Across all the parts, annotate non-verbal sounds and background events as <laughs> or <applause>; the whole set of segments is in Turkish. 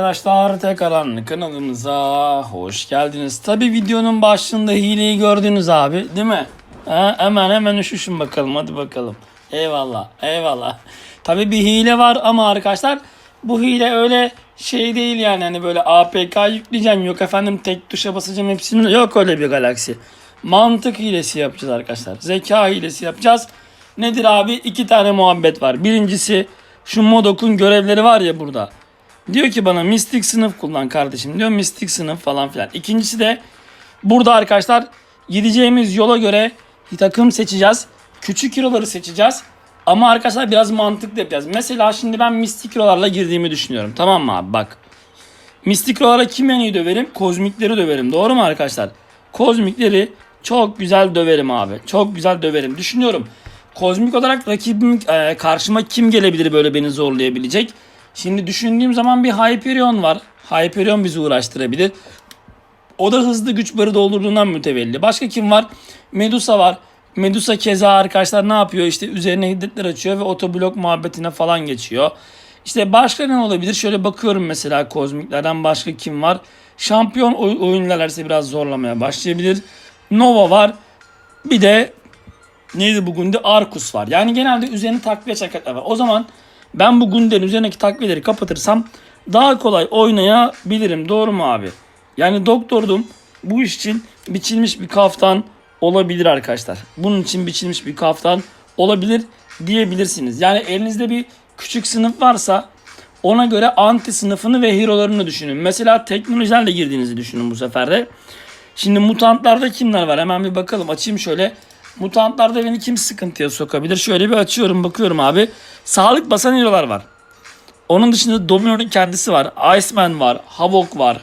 Arkadaşlar tekrardan kanalımıza hoş geldiniz. Tabi videonun başında hileyi gördünüz abi değil mi? Ha, hemen hemen üşüşün bakalım hadi bakalım. Eyvallah eyvallah. Tabi bir hile var ama arkadaşlar bu hile öyle şey değil yani hani böyle APK yükleyeceğim yok efendim tek tuşa basacağım hepsini yok öyle bir galaksi. Mantık hilesi yapacağız arkadaşlar. Zeka hilesi yapacağız. Nedir abi? İki tane muhabbet var. Birincisi şu Modok'un görevleri var ya burada. Diyor ki bana mistik sınıf kullan kardeşim diyor. Mistik sınıf falan filan. İkincisi de burada arkadaşlar gideceğimiz yola göre takım seçeceğiz. Küçük hero'ları seçeceğiz. Ama arkadaşlar biraz mantıklı yapacağız. Mesela şimdi ben mistik hero'larla girdiğimi düşünüyorum. Tamam mı abi bak. Mistik hero'lara kim en iyi döverim? Kozmikleri döverim. Doğru mu arkadaşlar? Kozmikleri çok güzel döverim abi. Çok güzel döverim. Düşünüyorum. Kozmik olarak rakibim e, karşıma kim gelebilir böyle beni zorlayabilecek? Şimdi düşündüğüm zaman bir Hyperion var. Hyperion bizi uğraştırabilir. O da hızlı güç barı doldurduğundan mütevelli. Başka kim var? Medusa var. Medusa keza arkadaşlar ne yapıyor? İşte üzerine hiddetler açıyor ve otoblok muhabbetine falan geçiyor. İşte başka ne olabilir? Şöyle bakıyorum mesela kozmiklerden başka kim var? Şampiyon oy- oyunlarsa biraz zorlamaya başlayabilir. Nova var. Bir de neydi bu günde? Arkus var. Yani genelde üzerine takviye çakatlar var. O zaman ben bu Gundel'in üzerindeki takviyeleri kapatırsam daha kolay oynayabilirim. Doğru mu abi? Yani doktordum. Bu iş için biçilmiş bir kaftan olabilir arkadaşlar. Bunun için biçilmiş bir kaftan olabilir diyebilirsiniz. Yani elinizde bir küçük sınıf varsa ona göre anti sınıfını ve hero'larını düşünün. Mesela teknolojilerle girdiğinizi düşünün bu sefer de. Şimdi mutantlarda kimler var? Hemen bir bakalım. Açayım şöyle. Mutantlarda beni kim sıkıntıya sokabilir? Şöyle bir açıyorum bakıyorum abi. Sağlık basan hero'lar var. Onun dışında Domino'nun kendisi var. Iceman var. Havok var.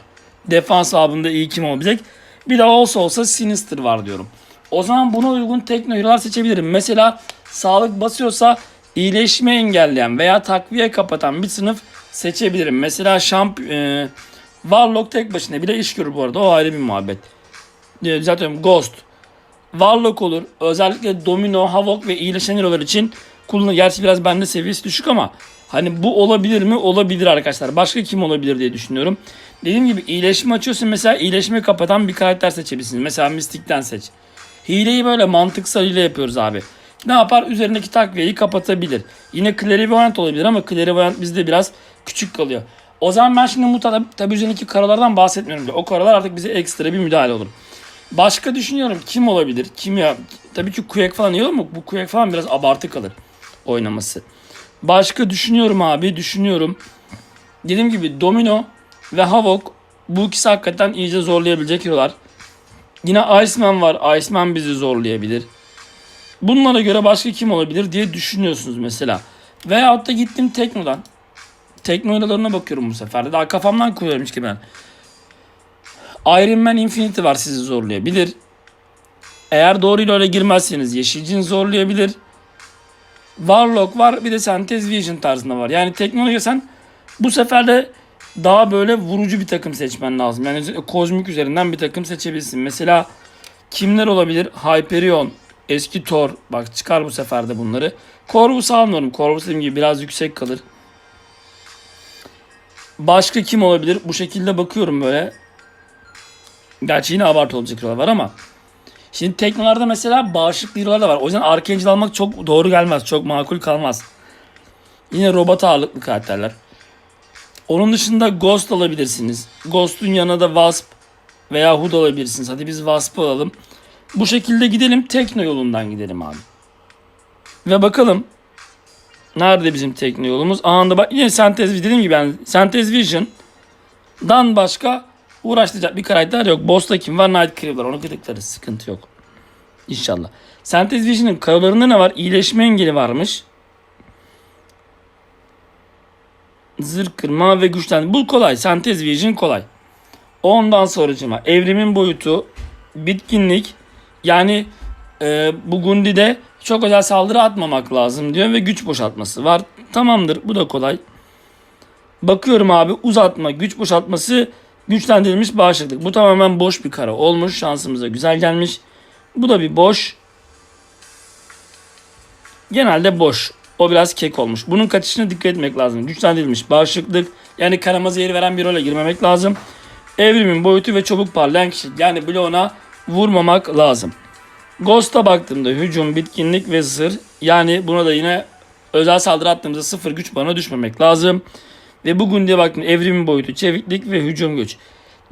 Defans babında iyi kim olabilecek. Bir de olsa olsa Sinister var diyorum. O zaman buna uygun tekno hero'lar seçebilirim. Mesela sağlık basıyorsa iyileşme engelleyen veya takviye kapatan bir sınıf seçebilirim. Mesela şamp e, Warlock tek başına bile iş görür bu arada. O ayrı bir muhabbet. E, Zaten Ghost. Warlock olur. Özellikle Domino, Havok ve iyileşen hero'lar için kullanılır. Gerçi biraz bende seviyesi düşük ama hani bu olabilir mi? Olabilir arkadaşlar. Başka kim olabilir diye düşünüyorum. Dediğim gibi iyileşme açıyorsun. Mesela iyileşmeyi kapatan bir karakter seçebilirsiniz. Mesela Mystic'ten seç. Hileyi böyle mantıksal hile yapıyoruz abi. Ne yapar? Üzerindeki takviyeyi kapatabilir. Yine Clairvoyant olabilir ama Clairvoyant bizde biraz küçük kalıyor. O zaman ben şimdi mutlaka tabi üzerindeki karalardan bahsetmiyorum. O karalar artık bize ekstra bir müdahale olur. Başka düşünüyorum kim olabilir? Kim ya? Tabii ki Kuyek falan iyi olur mu? Bu Kuyek falan biraz abartı kalır oynaması. Başka düşünüyorum abi düşünüyorum. Dediğim gibi Domino ve Havok bu ikisi hakikaten iyice zorlayabilecek hero'lar. Yine Iceman var. Iceman bizi zorlayabilir. Bunlara göre başka kim olabilir diye düşünüyorsunuz mesela. Veyahut da gittim Tekno'dan. Tekno hero'larına bakıyorum bu sefer. Daha kafamdan koyuyorum işte ben. Iron Man Infinity var sizi zorlayabilir. Eğer doğru öyle girmezseniz Yeşilcin zorlayabilir. Warlock var bir de Sentez Vision tarzında var. Yani teknoloji sen bu sefer de daha böyle vurucu bir takım seçmen lazım. Yani kozmik üzerinden bir takım seçebilirsin. Mesela kimler olabilir? Hyperion, eski Thor. Bak çıkar bu sefer de bunları. Corvus almıyorum. Corvus dediğim gibi biraz yüksek kalır. Başka kim olabilir? Bu şekilde bakıyorum böyle. Gerçi yine abartı olacak var ama. Şimdi teknolarda mesela bağışıklı hero'lar da var. O yüzden Archangel almak çok doğru gelmez. Çok makul kalmaz. Yine robot ağırlıklı karakterler. Onun dışında Ghost alabilirsiniz. Ghost'un yanına da Wasp veya Hood alabilirsiniz. Hadi biz Wasp'ı alalım. Bu şekilde gidelim. Tekno yolundan gidelim abi. Ve bakalım. Nerede bizim tekno yolumuz? Anında bak yine Sentez dediğim gibi yani Sentez Vision dan başka uğraştıracak bir karakter yok. Boss'ta kim var? Nightcrawler. Onu kırıklarız. Sıkıntı yok. İnşallah. Sentez Vision'ın karalarında ne var? İyileşme engeli varmış. Zırh kırma ve güçlen. Bu kolay. Sentez Vision kolay. Ondan sonracıma evrimin boyutu, bitkinlik yani e, bu Gundi'de çok özel saldırı atmamak lazım diyor ve güç boşaltması var. Tamamdır bu da kolay. Bakıyorum abi uzatma, güç boşaltması, güçlendirilmiş bağışıklık. Bu tamamen boş bir kara olmuş. Şansımıza güzel gelmiş. Bu da bir boş. Genelde boş. O biraz kek olmuş. Bunun kaçışına dikkat etmek lazım. Güçlendirilmiş bağışıklık, Yani kanamazı yeri veren bir role girmemek lazım. Evrimin boyutu ve çabuk parlayan kişi. Yani bloğuna vurmamak lazım. Ghost'a baktığımda hücum, bitkinlik ve zırh. Yani buna da yine özel saldırı attığımızda sıfır güç bana düşmemek lazım. Ve bugün diye baktım evrimin boyutu, çeviklik ve hücum güç.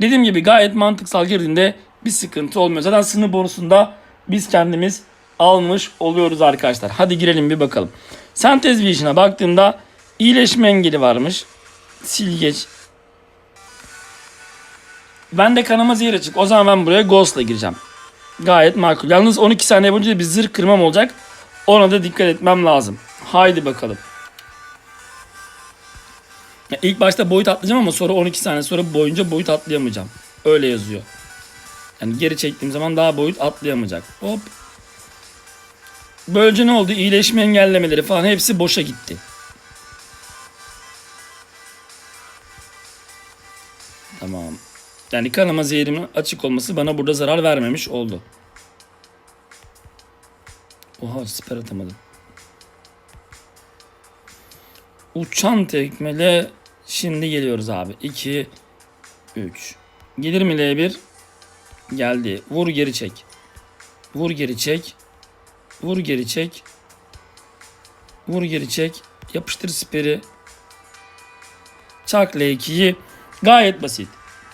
Dediğim gibi gayet mantıksal girdiğinde bir sıkıntı olmuyor. Zaten sınır bonusunda biz kendimiz almış oluyoruz arkadaşlar. Hadi girelim bir bakalım. Sentez Vision'a baktığımda iyileşme engeli varmış. Silgeç. Ben de kanama zehir açık. O zaman ben buraya Ghost'la gireceğim. Gayet makul. Yalnız 12 saniye boyunca bir zırh kırmam olacak. Ona da dikkat etmem lazım. Haydi bakalım. Ya ilk başta boyut atlayacağım ama sonra 12 saniye sonra boyunca boyut atlayamayacağım. Öyle yazıyor. Yani geri çektiğim zaman daha boyut atlayamayacak. Hop. Böylece ne oldu? İyileşme engellemeleri falan hepsi boşa gitti. Tamam. Yani kanama zehrimin açık olması bana burada zarar vermemiş oldu. Oha siper atamadım. Uçan tekmele şimdi geliyoruz abi. 2 3 Gelir mi L1? Geldi. Vur geri çek. Vur geri çek. Vur geri çek. Vur geri çek. Yapıştır siperi. Çak L2'yi. Gayet basit.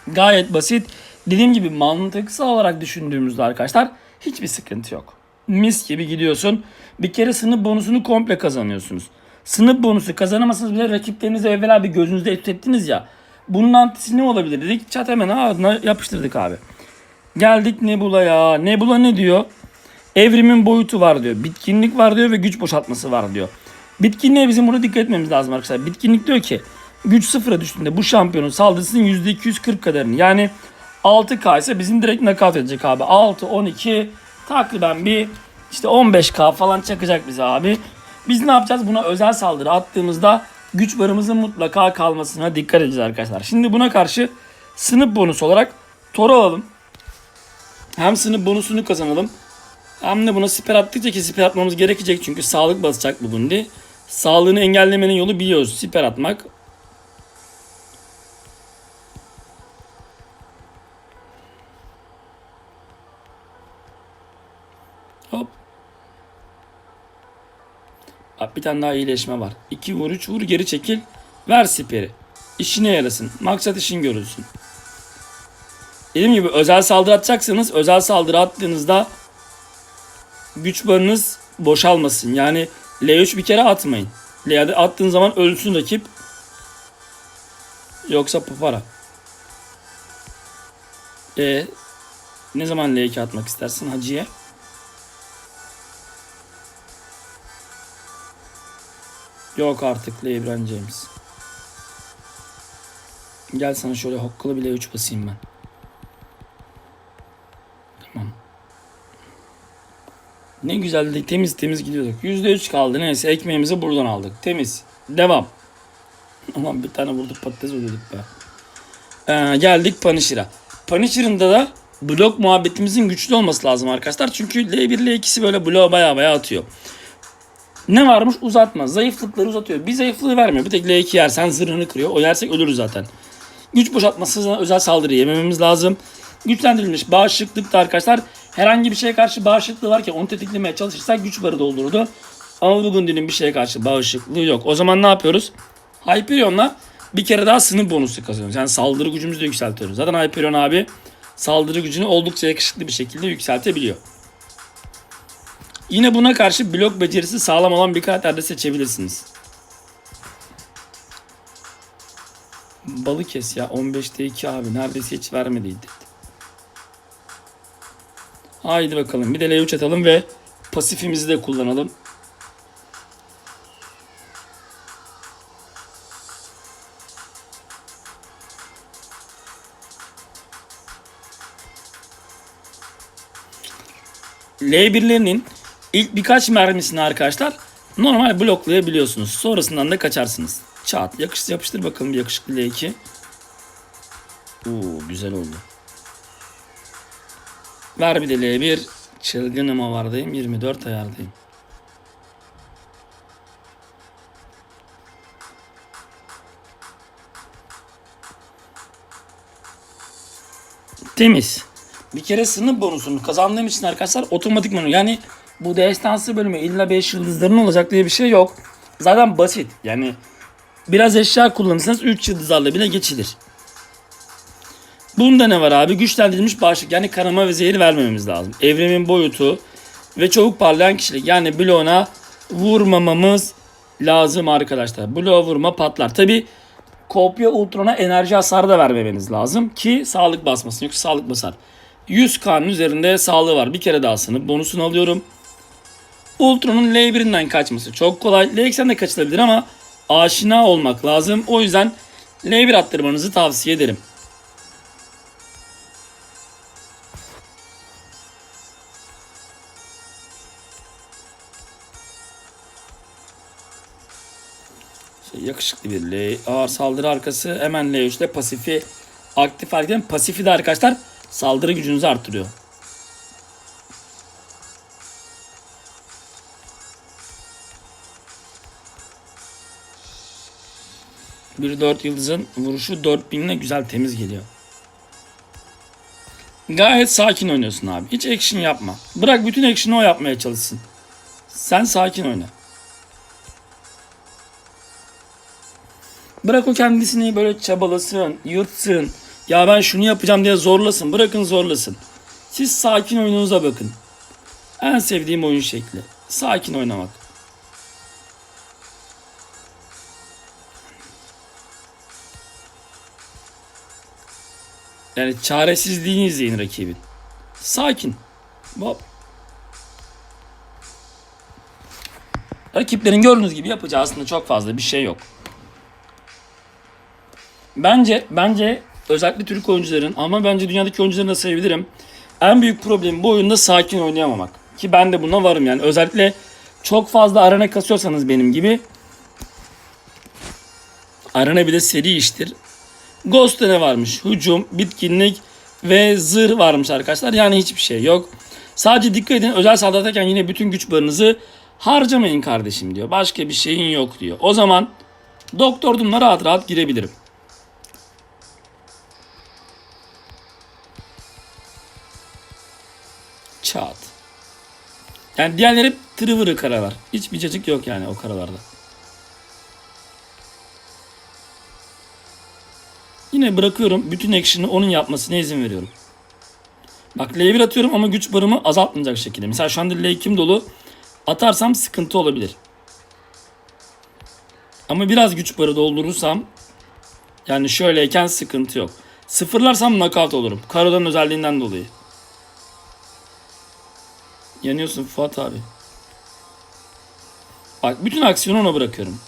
Gayet basit. Dediğim gibi mantıksal olarak düşündüğümüzde arkadaşlar hiçbir sıkıntı yok. Mis gibi gidiyorsun. Bir kere sınıf bonusunu komple kazanıyorsunuz. Sınıf bonusu kazanamasanız bile rakiplerinizi evvela bir gözünüzde etüt ettiniz ya. Bunun antisi ne olabilir dedik. Çat hemen ağzına yapıştırdık abi. Geldik Nebula'ya. Nebula ne diyor? Evrimin boyutu var diyor. Bitkinlik var diyor ve güç boşaltması var diyor. Bitkinliğe bizim burada dikkat etmemiz lazım arkadaşlar. Bitkinlik diyor ki güç sıfıra düştüğünde bu şampiyonun saldırısının %240 kadarını yani 6K ise bizim direkt nakavt edecek abi. 6, 12 takriben bir işte 15K falan çakacak bize abi. Biz ne yapacağız? Buna özel saldırı attığımızda güç barımızın mutlaka kalmasına dikkat edeceğiz arkadaşlar. Şimdi buna karşı sınıf bonus olarak Thor alalım. Hem sınıf bonusunu kazanalım. Hem de buna siper attıkça ki siper atmamız gerekecek çünkü sağlık basacak bu gundi. Sağlığını engellemenin yolu biliyoruz. Siper atmak. Bir tane daha iyileşme var. 2 vur 3 vur geri çekil. Ver siperi. İşine yarasın. Maksat işin görülsün. Dediğim gibi özel saldırı atacaksanız özel saldırı attığınızda güç barınız boşalmasın. Yani L3 bir kere atmayın. L'de attığın zaman ölsün rakip. Yoksa papara. E ne zaman L2 atmak istersin hacıya? Yok artık LeBron James. Gel sana şöyle hokkalı bile 3 basayım ben. Tamam. Ne güzel de temiz temiz gidiyorduk. %3 kaldı neyse ekmeğimizi buradan aldık. Temiz. Devam. <laughs> Aman bir tane vurduk patates ödedik be. Ee, geldik Punisher'a. Punisher'ın da blok muhabbetimizin güçlü olması lazım arkadaşlar. Çünkü L1 L2'si böyle bloğa baya baya atıyor. Ne varmış? Uzatma. Zayıflıkları uzatıyor. Bir zayıflığı vermiyor. Bir tek L2 yersen zırhını kırıyor. O yersek ölürüz zaten. Güç boşaltması özel saldırı yemememiz lazım. Güçlendirilmiş bağışıklık da arkadaşlar herhangi bir şeye karşı bağışıklığı varken onu tetiklemeye çalışırsak güç barı doldururdu. Ama bu Gundy'nin bir şeye karşı bağışıklığı yok. O zaman ne yapıyoruz? Hyperion'la bir kere daha sınıf bonusu kazanıyoruz. Yani saldırı gücümüzü de yükseltiyoruz. Zaten Hyperion abi saldırı gücünü oldukça yakışıklı bir şekilde yükseltebiliyor. Yine buna karşı blok becerisi sağlam olan bir karakter seçebilirsiniz. Balıkes ya 15'te 2 abi neredeyse hiç vermediydi. Haydi bakalım bir de L3 atalım ve pasifimizi de kullanalım. L1'lerinin İlk birkaç mermisini arkadaşlar normal bloklayabiliyorsunuz. Sonrasından da kaçarsınız. Çat yakıştır, yapıştır bakalım bir yakışıklı L2. Uuu güzel oldu. Ver bir de L1. Çılgınım avardayım. 24 ayardayım. Temiz. Bir kere sınıf bonusunu kazandığım için arkadaşlar otomatikman yani bu destansı bölümü illa 5 yıldızların olacak diye bir şey yok. Zaten basit. Yani biraz eşya kullanırsanız 3 yıldızlarla bile geçilir. Bunda ne var abi? Güçlendirilmiş bağışıklık yani kanama ve zehir vermememiz lazım. Evremin boyutu ve çabuk parlayan kişilik yani bloğuna vurmamamız lazım arkadaşlar. Bloğa vurma patlar. Tabi kopya ultrona enerji hasarı da vermemeniz lazım ki sağlık basmasın. Yoksa sağlık basar. 100 kanın üzerinde sağlığı var. Bir kere daha sınıf bonusunu alıyorum. Ultron'un L1'inden kaçması çok kolay. L2'den de kaçılabilir ama aşina olmak lazım. O yüzden L1 attırmanızı tavsiye ederim. Şey, yakışıklı bir L. Ağır saldırı arkası hemen L3'te pasifi aktif hareket. Pasifi de arkadaşlar saldırı gücünüzü arttırıyor. Bir 4 yıldızın vuruşu 4000 ile güzel temiz geliyor. Gayet sakin oynuyorsun abi. Hiç action yapma. Bırak bütün action'ı o yapmaya çalışsın. Sen sakin oyna. Bırak o kendisini böyle çabalasın, yırtsın. Ya ben şunu yapacağım diye zorlasın. Bırakın zorlasın. Siz sakin oyununuza bakın. En sevdiğim oyun şekli. Sakin oynamak. Yani çaresizliğini izleyin rakibin. Sakin. Hop. Rakiplerin gördüğünüz gibi yapacağı aslında çok fazla bir şey yok. Bence bence özellikle Türk oyuncuların ama bence dünyadaki oyuncuların da sayabilirim. En büyük problemi bu oyunda sakin oynayamamak. Ki ben de buna varım yani. Özellikle çok fazla arena kasıyorsanız benim gibi arena bir de seri iştir. Ghost'ta ne varmış? Hücum, bitkinlik ve zırh varmış arkadaşlar. Yani hiçbir şey yok. Sadece dikkat edin özel saldırırken yine bütün güç barınızı harcamayın kardeşim diyor. Başka bir şeyin yok diyor. O zaman Doktor Doom'la rahat rahat girebilirim. Çat. Yani diğerleri hep tırıvırı karalar. Hiçbir cacık yok yani o karalarda. Yine bırakıyorum. Bütün action'ı onun yapmasına izin veriyorum. Bak L1 atıyorum ama güç barımı azaltmayacak şekilde. Mesela şu anda L2'm dolu. Atarsam sıkıntı olabilir. Ama biraz güç barı doldurursam yani şöyleyken sıkıntı yok. Sıfırlarsam knockout olurum. Karodan özelliğinden dolayı. Yanıyorsun Fuat abi. Bak bütün aksiyonu ona bırakıyorum.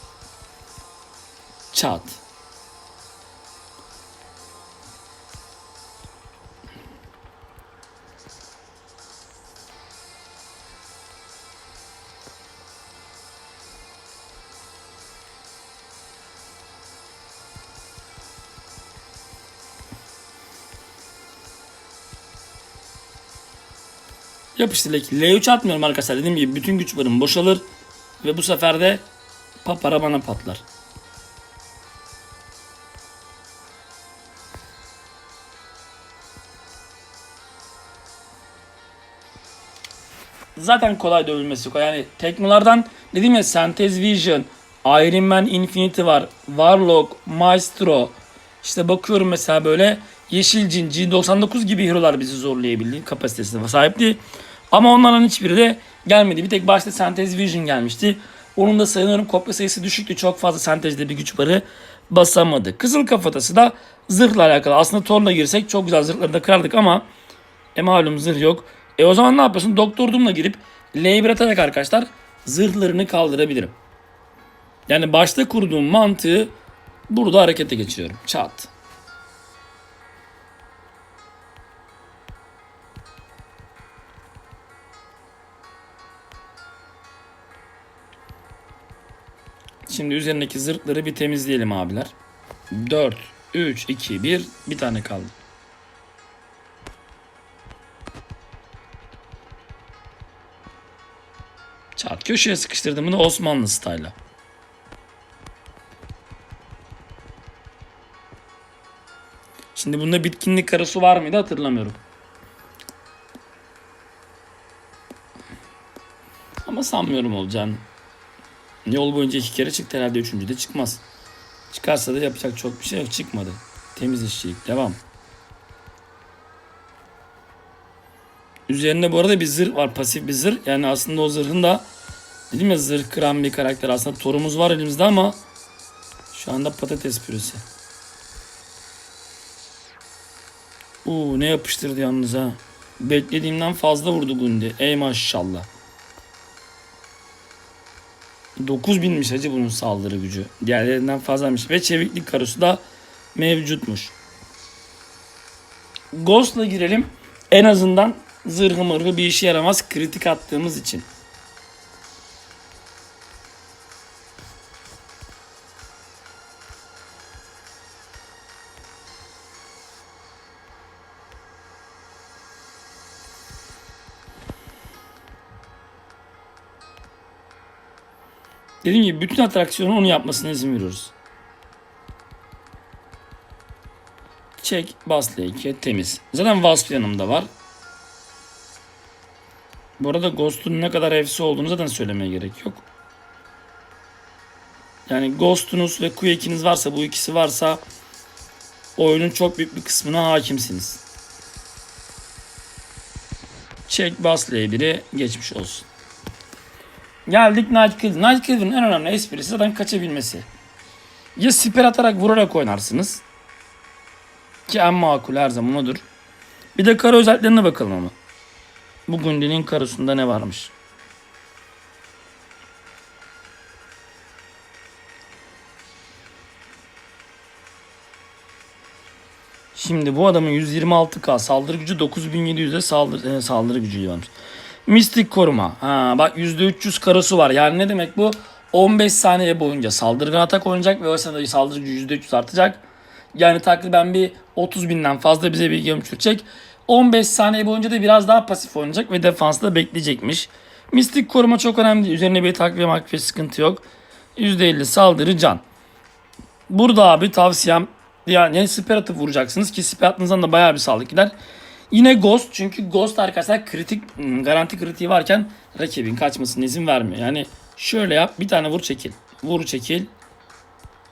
Çat. Yapıştır L2. L3 atmıyorum arkadaşlar. Dediğim gibi bütün güç barım boşalır. Ve bu sefer de papara bana patlar. Zaten kolay dövülmesi yok. Yani teknolardan dediğim ya Sentez Vision, Iron Man Infinity var. Warlock, Maestro. İşte bakıyorum mesela böyle Yeşil Cin, G99 gibi hero'lar bizi zorlayabildi. Kapasitesine sahip değil. Ama onların hiçbiri de gelmedi. Bir tek başta Sentez Vision gelmişti. Onun da sanıyorum kopya sayısı düşüktü. Çok fazla sentezde bir güç barı basamadı. Kızıl kafatası da zırhla alakalı. Aslında Thor'la girsek çok güzel zırhları da kırardık ama e malum zırh yok. E o zaman ne yapıyorsun? Doktor Doom'la girip L1 atarak arkadaşlar zırhlarını kaldırabilirim. Yani başta kurduğum mantığı burada harekete geçiriyorum. Çat. Şimdi üzerindeki zırhları bir temizleyelim abiler. 4, 3, 2, 1. Bir tane kaldı. Çat köşeye sıkıştırdım bunu Osmanlı style'a. Şimdi bunda bitkinlik karısı var mıydı hatırlamıyorum. Ama sanmıyorum olacağını. Yol boyunca iki kere çıktı herhalde üçüncü de çıkmaz. Çıkarsa da yapacak çok bir şey yok çıkmadı. Temiz işçilik devam. Üzerinde bu arada bir zırh var pasif bir zırh. Yani aslında o zırhın da dedim ya zırh kıran bir karakter. Aslında torumuz var elimizde ama şu anda patates püresi. Uuu ne yapıştırdı yalnız ha. Beklediğimden fazla vurdu Gundi. Ey maşallah. 9000'miş hacı bunun saldırı gücü. Diğerlerinden fazlaymış. Ve çeviklik karosu da mevcutmuş. Ghost'la girelim. En azından zırhı mırhı bir işe yaramaz kritik attığımız için. Dediğim gibi bütün atraksiyonu onu yapmasına izin veriyoruz. Çek, bas L2, temiz. Zaten Wasp yanımda var. Bu arada Ghost'un ne kadar efsi olduğunu zaten söylemeye gerek yok. Yani Ghost'unuz ve Quake'iniz varsa, bu ikisi varsa oyunun çok büyük bir kısmına hakimsiniz. Çek, bas L1'i geçmiş olsun. Geldik Night Cleaver. Night Cleaver'ın en önemli esprisi zaten kaçabilmesi. Ya siper atarak vurarak oynarsınız. Ki en makul her zaman odur. Bir de kara özelliklerine bakalım ama. Bu Gundi'nin karosunda ne varmış? Şimdi bu adamın 126k saldırı gücü 9700'de saldırı, e, saldırı gücü varmış. Mistik koruma. Ha, bak %300 karosu var. Yani ne demek bu? 15 saniye boyunca saldırgan atak oynayacak ve o sırada saldırı gücü %300 artacak. Yani takriben bir 30 binden fazla bize bir göm çökecek. 15 saniye boyunca da biraz daha pasif oynayacak ve defansta bekleyecekmiş. Mistik koruma çok önemli. Üzerine bir takviye makviye sıkıntı yok. %50 saldırı can. Burada abi tavsiyem yani siper atıp vuracaksınız ki siper attığınızdan da bayağı bir sağlık gider. Yine Ghost çünkü Ghost arkadaşlar kritik ım, garanti kritiği varken rakibin kaçmasına izin vermiyor. Yani şöyle yap bir tane vur çekil. Vur çekil.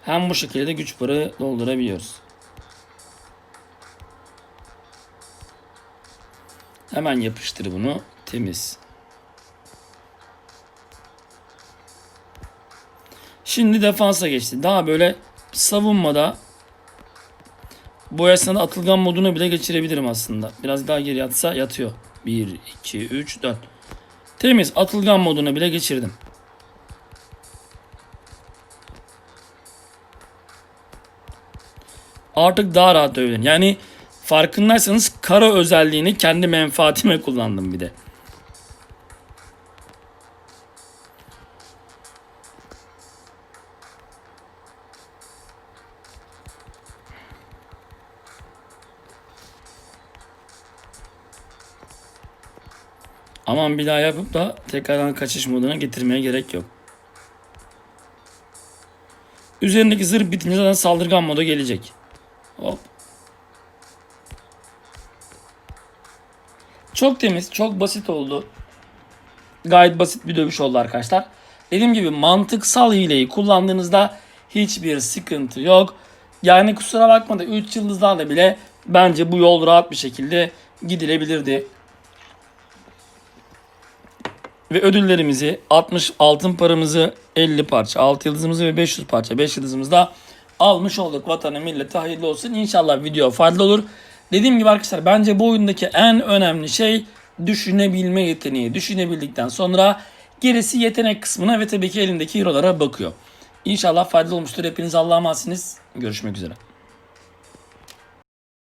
Hem bu şekilde de güç barı doldurabiliyoruz. Hemen yapıştır bunu. Temiz. Şimdi defansa geçti. Daha böyle savunmada bu esnada atılgan moduna bile geçirebilirim aslında. Biraz daha geri yatsa yatıyor. 1, 2, 3, 4. Temiz atılgan moduna bile geçirdim. Artık daha rahat dövün. Yani farkındaysanız kara özelliğini kendi menfaatime kullandım bir de. Aman bir daha yapıp da tekrardan kaçış moduna getirmeye gerek yok. Üzerindeki zırh bitince zaten saldırgan moda gelecek. Hop. Çok temiz, çok basit oldu. Gayet basit bir dövüş oldu arkadaşlar. Dediğim gibi mantıksal hileyi kullandığınızda hiçbir sıkıntı yok. Yani kusura bakma da 3 yıldızlarla bile bence bu yol rahat bir şekilde gidilebilirdi. Ve ödüllerimizi 60 altın paramızı 50 parça 6 yıldızımızı ve 500 parça 5 yıldızımızı da almış olduk. Vatana millete hayırlı olsun. İnşallah video faydalı olur. Dediğim gibi arkadaşlar bence bu oyundaki en önemli şey düşünebilme yeteneği. Düşünebildikten sonra gerisi yetenek kısmına ve tabii ki elindeki hero'lara bakıyor. İnşallah faydalı olmuştur. Hepiniz Allah'a emanetsiniz. Görüşmek üzere.